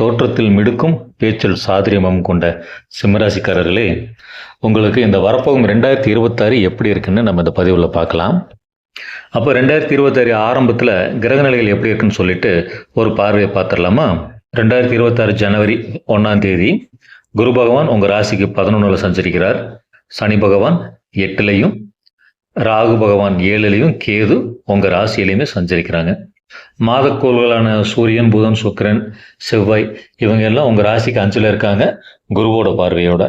தோற்றத்தில் மிடுக்கும் பேச்சில் சாதுரியமும் கொண்ட சிம்மராசிக்காரர்களே உங்களுக்கு இந்த வரப்போகும் ரெண்டாயிரத்தி இருபத்தாறு எப்படி இருக்குன்னு நம்ம இந்த பதிவில் பார்க்கலாம். அப்போ ரெண்டாயிரத்தி இருபத்தாறு ஆரம்பத்தில் கிரகநிலைகள் எப்படி இருக்குன்னு சொல்லிட்டு ஒரு பார்வையை பார்த்துடலாமா? ரெண்டாயிரத்தி இருபத்தாறு ஜனவரி ஒன்றாம் தேதி குரு பகவான் உங்கள் ராசிக்கு பதினொன்றில் சஞ்சரிக்கிறார். சனி பகவான் எட்டுலையும் ராகு பகவான் ஏழுலையும் கேது உங்கள் ராசியிலையுமே சஞ்சரிக்கிறாங்க. மாதக்கோள்களான சூரியன் புதன் சுக்கிரன் செவ்வாய் இவங்க எல்லாம் உங்கள் ராசிக்கு அஞ்சில் இருக்காங்க. குருவோட பார்வையோட.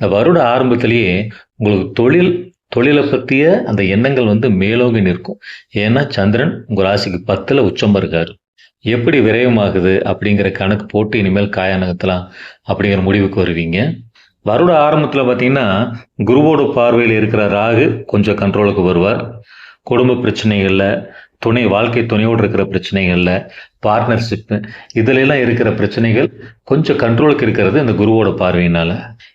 இந்த வருட ஆரம்பத்திலேயே உங்களுக்கு தொழில் தொழிலை பற்றிய அந்த எண்ணங்கள் வந்து மேலோங்கி நிற்கும். ஏன்னா சந்திரன் உங்கள் ராசிக்கு பத்தில் உச்சம் இருக்காரு. எப்படி விரயமாகுது அப்படிங்கிற கணக்கு போட்டு இனிமேல் காய நகர்த்தலாம் அப்படிங்கிற முடிவுக்கு வருவீங்க. வருட ஆரம்பத்தில் பார்த்தீங்கன்னா குருவோட பார்வையில் இருக்கிற ராகு கொஞ்சம் கண்ட்ரோலுக்கு வருவார். குடும்ப பிரச்சனைகளில் துணை வாழ்க்கை துணையோடு இருக்கிற பிரச்சனைகளில் பார்ட்னர்ஷிப்பு இதிலெல்லாம் இருக்கிற பிரச்சனைகள் கொஞ்சம் கண்ட்ரோலுக்கு இருக்கிறது இந்த குருவோட பார்வையினால்.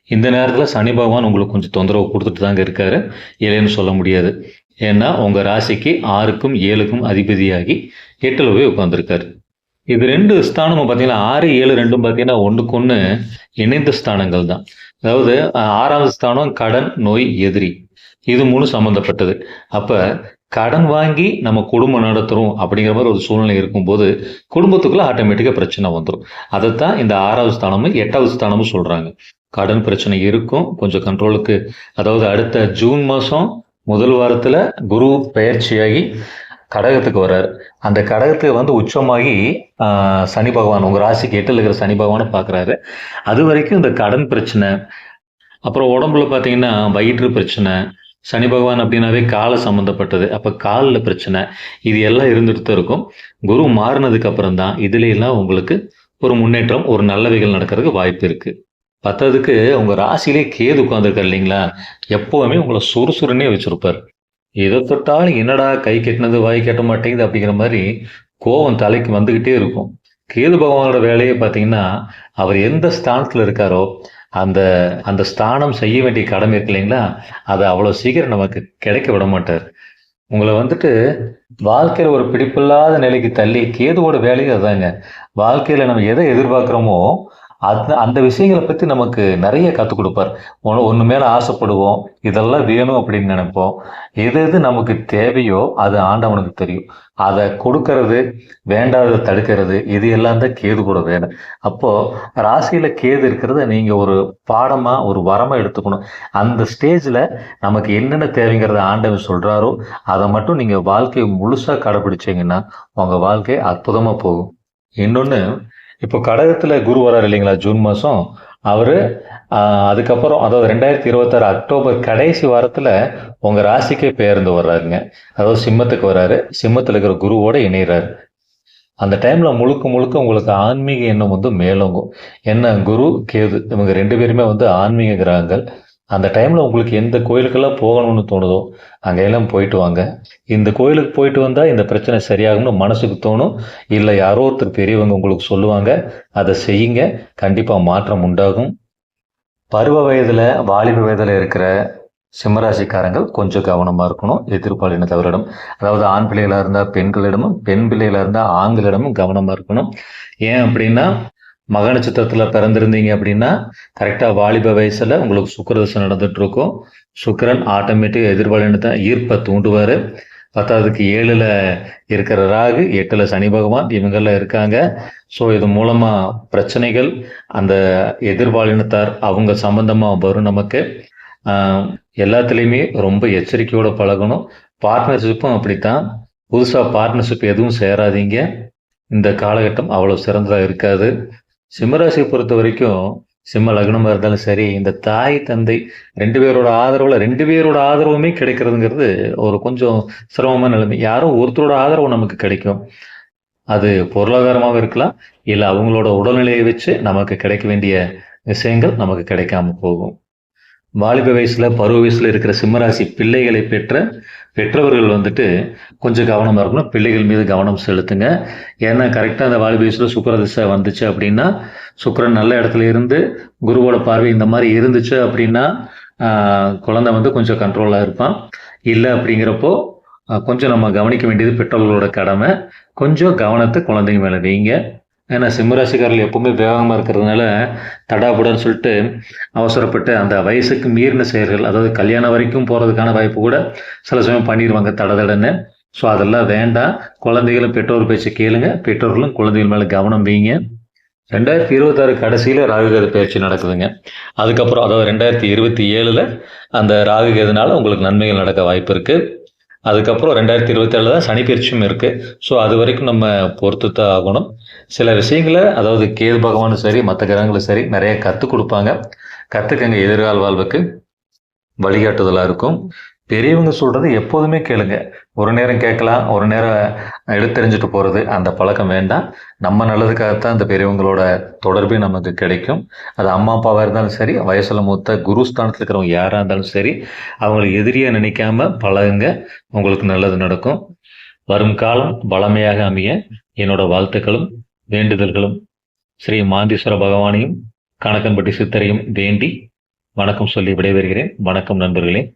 இந்த நேரத்தில் சனி பகவான் உங்களுக்கு கொஞ்சம் தொந்தரவு கொடுத்துட்டு தாங்க இருக்காரு. இல்லைன்னு சொல்ல முடியாது. ஏன்னா உங்கள் ராசிக்கு ஆறுக்கும் ஏழுக்கும் அதிபதியாகி எட்டில் போய் உட்காந்துருக்காரு இது ரெண்டு ஸ்தானமும் பார்த்தீங்கன்னா ஆறு ஏழு ரெண்டும் பார்த்தீங்கன்னா ஒன்றுக்கு ஒன்று இணைந்த ஸ்தானங்கள் தான். அதாவது அஹ், ஆறாவது ஸ்தானம் கடன் நோய் எதிரி. இது மூணு சம்மந்தப்பட்டது அப்போ கடன் வாங்கி நம்ம குடும்பம் நடத்துகிறோம் அப்படிங்கிற மாதிரி ஒரு சூழ்நிலை இருக்கும்போது குடும்பத்துக்குள்ள ஆட்டோமேட்டிக்காக பிரச்சனை வந்துடும் அதைத்தான் இந்த ஆறாவது ஸ்தானமும் எட்டாவது ஸ்தானமும் சொல்கிறாங்க கடன் பிரச்சனை இருக்கும். கொஞ்சம் கண்ட்ரோலுக்கு அதாவது அடுத்த ஜூன் மாதம் முதல் வாரத்தில் குரு பயிற்சியாகி கடகத்துக்கு வர்றாரு. அந்த கடகத்துக்கு வந்து உச்சமாகி ஆஹ், சனி பகவான் உங்கள் ராசிக்கு எட்டில் இருக்கிற சனி பகவானை பார்க்குறாரு அது வரைக்கும் இந்த கடன் பிரச்சனை அப்புறம் உடம்புல பார்த்தீங்கன்னா வயிற்று பிரச்சனை சனி பகவான் அப்படின்னாவே காலை சம்மந்தப்பட்டது அப்போ காலில் பிரச்சனை இது எல்லாம் இருந்துட்டு தான் இருக்கும். குரு மாறினதுக்கு அப்புறம் தான் இதுலையெல்லாம் உங்களுக்கு ஒரு முன்னேற்றம் ஒரு நல்லவைகள் நடக்கிறதுக்கு வாய்ப்பு இருக்கு. பத்ததுக்கு உங்க ராசியிலே கேது உட்காந்துருக்கார் இல்லைங்களா? எப்போவுமே உங்களை சுறுசுறுனே வச்சிருப்பார். எதை தொட்டாலும் என்னடா கை கெட்டினது வாய் கட்ட மாட்டேங்குது அப்படிங்கிற மாதிரி கோவம் தலைக்கு வந்துக்கிட்டே இருக்கும். கேது பகவானோட வேலையை பார்த்தீங்கன்னா அவர் எந்த ஸ்தானத்தில் இருக்காரோ அந்த அந்த ஸ்தானம் செய்ய வேண்டிய கடமை இருக்கு இல்லைங்களா? அதை அவ்வளோ சீக்கிரம் நமக்கு கிடைக்க விட மாட்டார். உங்களை வந்துட்டு வாழ்க்கையில் ஒரு பிடிப்பில்லாத நிலைக்கு தள்ளி கேதுவோட வேலையும் அதாங்க. வாழ்க்கையில் நம்ம எதை எதிர்பார்க்குறோமோ அது அந்த விஷயங்களை பற்றி நமக்கு நிறைய கற்றுக் கொடுப்பார். ஒன்று ஒன்று மேலே ஆசைப்படுவோம் இதெல்லாம் வேணும் அப்படின்னு நினைப்போம். எது எது நமக்கு தேவையோ அது ஆண்டவனுக்கு தெரியும். அதை கொடுக்கறது வேண்டாததை தடுக்கிறது இது எல்லாம் தான் கேது கூட வேலை. அப்போது ராசியில் கேது இருக்கிறத நீங்கள் ஒரு பாடமாக ஒரு வரமாக எடுத்துக்கணும். அந்த ஸ்டேஜில் நமக்கு என்னென்ன தேவைங்கிறத ஆண்டவன் சொல்கிறாரோ அதை மட்டும் நீங்கள் வாழ்க்கையை முழுசாக கடைப்பிடிச்சிங்கன்னா உங்கள் வாழ்க்கை அற்புதமாக போகும். இன்னொன்று இப்போ கடகத்தில் குரு வரார் இல்லைங்களா? ஜூன் மாதம் அவர் அதுக்கப்புறம் அதாவது ரெண்டாயிரத்தி இருபத்தாறு அக்டோபர் கடைசி வாரத்தில் உங்கள் ராசிக்கே பெயர்ந்து வர்றாருங்க. அதாவது சிம்மத்துக்கு வர்றாரு. சிம்மத்தில் இருக்கிற குருவோட இணைகிறாரு அந்த டைமில் முழுக்க முழுக்க உங்களுக்கு ஆன்மீக எண்ணம் வந்து மேலோங்கும். என்ன? குரு கேது. இவங்க ரெண்டு பேருமே வந்து ஆன்மீக கிரகங்கள். அந்த டைமில் உங்களுக்கு எந்த கோயிலுக்கெல்லாம் போகணும்னு தோணுதோ அங்கெல்லாம் போயிட்டு வாங்க. இந்த கோயிலுக்கு போயிட்டு வந்தால் இந்த பிரச்சனை சரியாகும்னு மனசுக்கு தோணும். இல்லை யாரோ ஒருத்தர் பெரியவங்க உங்களுக்கு சொல்லுவாங்க அதை செய்யுங்க. கண்டிப்பாக மாற்றம் உண்டாகும். பருவ வயதில் வாலிப வயதில் இருக்கிற சிம்மராசிக்காரங்கள் கொஞ்சம் கவனமாக இருக்கணும். எதிர்பாலினத்தவரிடம் அதாவது ஆண் பிள்ளைகளாக இருந்தால் பெண்களிடமும் பெண் பிள்ளைகளாக இருந்தால் ஆண்களிடமும் கவனமாக இருக்கணும். ஏன் அப்படின்னா மக நட்சத்திரத்தில் பிறந்திருந்தீங்க அப்படின்னா கரெக்டாக வாலிப வயசில் உங்களுக்கு சுக்கரதசை நடந்துட்டு இருக்கும் சுக்கரன் ஆட்டோமேட்டிக் எதிர்பாலினத்தை ஈர்ப்பை தூண்டுவார். பத்தாவதுக்கு ஏழில் இருக்கிற ராகு எட்டில் சனி பகவான் இவங்கெல்லாம் இருக்காங்க. ஸோ இது மூலமாக பிரச்சனைகள் அந்த எதிர்பாலினத்தார் அவங்க சம்பந்தமாக வரும் நமக்கு. ஆஹ் எல்லாத்துலேயுமே ரொம்ப எச்சரிக்கையோடு பழகணும். பார்ட்னர்ஷிப்பும் அப்படித்தான். புதுசாக பார்ட்னர்ஷிப் எதுவும் சேராதீங்க. இந்த காலகட்டம் அவ்வளோ சிறந்ததாக இருக்காது. சிம்மராசியை பொறுத்த வரைக்கும் சிம்ம லக்னமாக இருந்தாலும் சரி இந்த தாய் தந்தை ரெண்டு பேரோட ஆதரவில் ரெண்டு பேரோட ஆதரவுமே கிடைக்கிறதுங்கிறது ஒரு கொஞ்சம் சிரமமான நிலைமை. யாரோ ஒருத்தரோட ஆதரவு நமக்கு கிடைக்கும். அது பொருளாதாரமாகவும் இருக்கலாம் இல்லை அவங்களோட உடல்நிலையை வச்சு நமக்கு கிடைக்க வேண்டிய விஷயங்கள் நமக்கு கிடைக்காம போகும். வாலிப வயசுல பருவ வயசுல இருக்கிற சிம்மராசி பிள்ளைகளை பெற்ற பெற்றவர்கள் வந்துட்டு கொஞ்சம் கவனமாக இருக்கணும். பிள்ளைகள் மீது கவனம் செலுத்துங்க. ஏன்னா கரெக்டாக அந்த வாலிப வயசில் சுக்கர திசை வந்துச்சு அப்படின்னா சுக்கரன் நல்ல இடத்துல இருந்து குருவோட பார்வை இந்த மாதிரி இருந்துச்சு அப்படின்னா குழந்தை வந்து கொஞ்சம் கண்ட்ரோலாக இருப்பான். இல்லை அப்படிங்கிறப்போ கொஞ்சம் நம்ம கவனிக்க வேண்டியது பெற்றோர்களோட கடமை. கொஞ்சம் கவனத்தை குழந்தைங்க மேலே வைங்க. ஏன்னா சிம்மராசிக்காரர்கள் எப்பவுமே வேகமாக இருக்கிறதுனால தடாபுடன்னு சொல்லிட்டு அவசரப்பட்டு அந்த வயசுக்கு மீறின செயல்கள் அதாவது கல்யாணம் வரைக்கும் போகிறதுக்கான வாய்ப்பு கூட சில சமயம் பண்ணிடுவாங்க தடதடன்னு ஸோ அதெல்லாம் வேண்டாம். குழந்தைகளும் பெற்றோர் பேச்சு கேளுங்க. பெற்றோர்களும் குழந்தைகள் மேலே கவனம் வைங்க. ரெண்டாயிரத்தி இருபத்தாறு கடைசியில் ராகுகேது பயிற்சி நடக்குதுங்க. அதுக்கப்புறம் அதாவது ரெண்டாயிரத்தி இருபத்தி ஏழில் அந்த ராகுகேதுனால உங்களுக்கு நன்மைகள் நடக்க வாய்ப்பு இருக்குது அதுக்கப்புறம் ரெண்டாயிரத்தி இருபத்தி ஏழில் தான் சனிப்பயிற்சியும் இருக்குது ஸோ அது வரைக்கும் நம்ம பொறுத்து தான் ஆகணும். சில விஷயங்களை அதாவது கேது பகவானும் சரி மற்ற கிரகங்களும் சரி நிறைய கற்றுக் கொடுப்பாங்க. கற்றுக்கங்க எதிர்கால வாழ்வுக்கு. வழிகாட்டுதலாக இருக்கும். பெரியவங்க சொல்கிறது எப்போதுமே கேளுங்க. ஒரு நேரம் கேட்கலாம் ஒரு நேரம் எடுத்தெறிஞ்சிட்டு போகிறது அந்த பழக்கம் வேண்டாம். நம்ம நல்லதுக்காகத்தான் அந்த பெரியவங்களோட தொடர்பே நமக்கு கிடைக்கும். அது அம்மா அப்பாவாக இருந்தாலும் சரி வயசில் மூத்த குரு ஸ்தானத்தில் இருக்கிறவங்க யாராக இருந்தாலும் சரி அவங்களை எதிரியாக நினைக்காம பழகுங்க. உங்களுக்கு நல்லது நடக்கும். வரும் காலம் வளமையாக அமைய என்னோட வாழ்த்துக்களும் வேண்டுதல்களும் ஸ்ரீ மாந்தீஸ்வர பகவானையும் கணக்கன்பட்டி சித்தரையும் வேண்டி வணக்கம் சொல்லி விடைபெறுகிறேன். வணக்கம் நண்பர்களே.